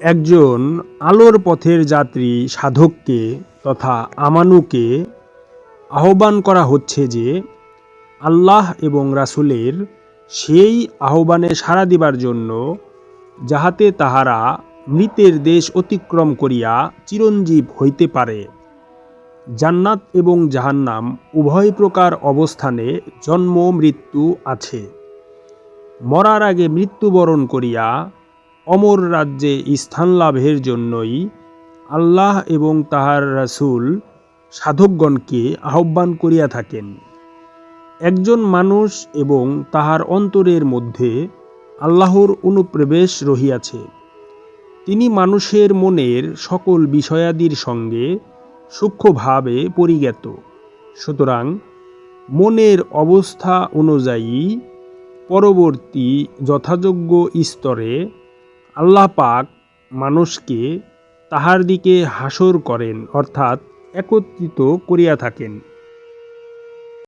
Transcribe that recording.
একজন আলোর পথের যাত্রী সাধককে তথা আমানুকে আহ্বান করা হচ্ছে যে আল্লাহ এবং রাসূলের সেই আহ্বানে সাড়া দিবার জন্য যাহাতে তাহারা মৃতের দেশ অতিক্রম করিয়া চিরঞ্জীব হইতে পারে। জান্নাত এবং জাহান্নাম উভয় প্রকার অবস্থানে জন্ম, মৃত্যু আছে। মরার আগে মৃত্যুবরণ করিয়া অমর রাজ্যে স্থান লাভের জন্যই আল্লাহ এবং তাহার রাসূল সাধকগণকে আহ্বান করিয়া থাকেন। একজন মানুষ এবং তাহার অন্তরের মধ্যে আল্লাহর অনুপ্রবেশ রহিয়াছে। তিনি মানুষের মনের সকল বিষয়াদির সঙ্গে সূক্ষ্মভাবে পরিজ্ঞাত। সুতরাং মনের অবস্থা অনুযায়ী পরবর্তী যথাযোগ্য স্তরে আল্লাহ পাক মানুষকে তাহার দিকে হাসর করেন অর্থাৎ একত্রিত করিয়া থাকেন।